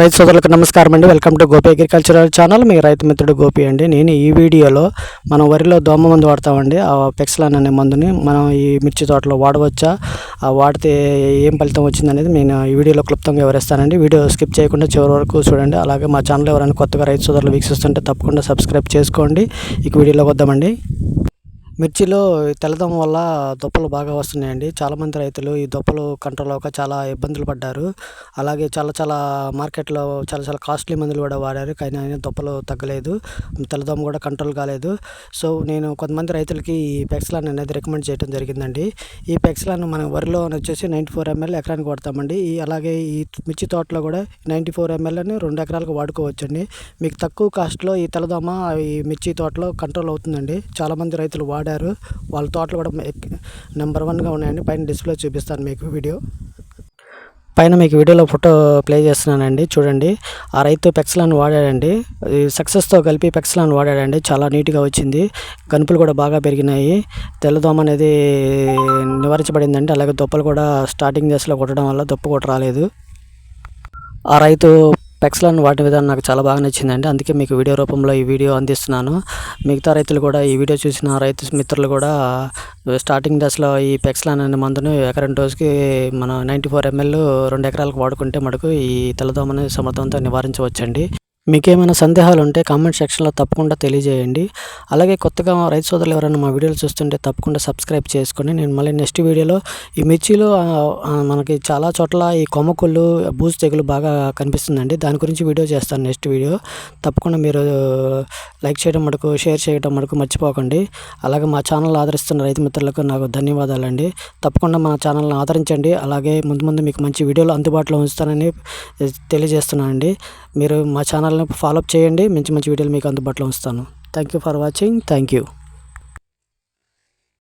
రైతు సోదరులకు నమస్కారం అండి. Welcome to Gopi agricultural channel మీ రైతు మిత్రుడు గోపి అండి. నేను ఈ వీడియోలో మనం వరిలో దోమ మందు వాడతామండి. ఆ పెక్స్లాన్ అనే మందుని మనం ఈ మిర్చి తోటలో వాడవచ్చా? ఆ వాడితే ఏం ఫలితం వచ్చిందనేది నేను ఈ వీడియోలో క్లుప్తంగా వివరిస్తానండి. వీడియో స్కిప్ చేయకుండా చివరి వరకు చూడండి. అలాగే మా ఛానల్ ఎవరైనా కొత్తగా రైతు సోదరులు వీక్షిస్తుంటే తప్పకుండా సబ్స్క్రైబ్ చేసుకోండి. ఇక వీడియోలోకి వద్దామండి. మిర్చిలో తెల్లదోమ వల్ల దొప్పలు బాగా వస్తున్నాయండి. చాలామంది రైతులు ఈ దొప్పలు కంట్రోల్ అవ్వక చాలా ఇబ్బందులు పడ్డారు. అలాగే చాలా చాలా మార్కెట్లో చాలా చాలా కాస్ట్లీ మందులు కూడా వాడారు. కానీ అయినా దొప్పలు తగ్గలేదు. తెల్లదోమ కూడా కంట్రోల్ కాలేదు. సో నేను కొంతమంది రైతులకి ఈ పెక్స్లాన్ అనేది రికమెండ్ చేయడం జరిగిందండి. ఈ పెక్స్లాన్ మన వరిలో వచ్చేసి నైంటీ ఫోర్ ఎంఎల్ ఎకరానికి వాడతామండి. ఈ అలాగే ఈ మిర్చి తోటలో కూడా నైంటీ ఫోర్ ఎంఎల్ అని రెండు ఎకరాలకు వాడుకోవచ్చండి. మీకు తక్కువ కాస్ట్లో ఈ తెల్లదోమ ఈ మిర్చి తోటలో కంట్రోల్ అవుతుందండి. చాలామంది రైతులు వాడారు. వాళ్ళ తోటలు కూడా నెంబర్ వన్గా ఉన్నాయండి. పైన డిస్ప్లే చూపిస్తాను మీకు వీడియో. పైన మీకు వీడియోలో ఫోటో ప్లే చేస్తున్నానండి. చూడండి. ఆ రైతు పెక్స్లాన్ వాడాడండి. సక్సెస్తో కలిపి పెక్స్లాన్ వాడాడండి. చాలా నీట్గా వచ్చింది. కనుపులు కూడా బాగా పెరిగినాయి. తెల్లదోమ అనేది నివారించబడిందండి. అలాగే దొప్పలు కూడా స్టార్టింగ్ దశలో కొట్టడం వల్ల దొప్ప కూడా రాలేదు. ఆ రైతు పెక్స్లాన్ వాటి విధానం నాకు చాలా బాగా నచ్చిందండి. అందుకే మీకు వీడియో రూపంలో ఈ వీడియో అందిస్తున్నాను. మిగతా రైతులు కూడా ఈ వీడియో చూసిన రైతు మిత్రులు కూడా స్టార్టింగ్ దశలో ఈ పెక్స్లాన్ అనే మందును ఎకరం రోజుకి మనం నైంటీ ఫోర్ ఎంఎల్ రెండు ఎకరాలకు వాడుకుంటే మటుకు ఈ తెల్లదోమని సమర్థవంతంగా నివారించవచ్చండి. మీకేమైనా సందేహాలు ఉంటే కామెంట్ సెక్షన్లో తప్పకుండా తెలియజేయండి. అలాగే కొత్తగా రైతు సోదరులు ఎవరైనా మా వీడియోలు చూస్తుంటే తప్పకుండా సబ్స్క్రైబ్ చేసుకోండి. నేను మళ్ళీ నెక్స్ట్ వీడియోలో ఈ మిర్చిలో మనకి చాలా చోట్ల ఈ కొమ్మకుళ్ళు బూజు తెగులు బాగా కనిపిస్తుందండి. దాని గురించి వీడియో చేస్తాను నెక్స్ట్ వీడియో. తప్పకుండా మీరు లైక్ చేయడం మటుకు షేర్ చేయడం మటుకు మర్చిపోకండి. అలాగే మా ఛానల్ ఆదరిస్తున్న రైతు మిత్రులకు నాకు ధన్యవాదాలండి. తప్పకుండా మా ఛానల్ని ఆదరించండి. అలాగే ముందు ముందు మీకు మంచి వీడియోలు అందుబాటులో ఉంచుతానని తెలియజేస్తున్నానండి. మీరు మా ఛానల్ ఛానల్ని ఫాలోఅప్ చేయండి. మంచి మంచి వీడియోలు మీకు అందుబాటులో ఉంచుతాను. Thank you for watching thank you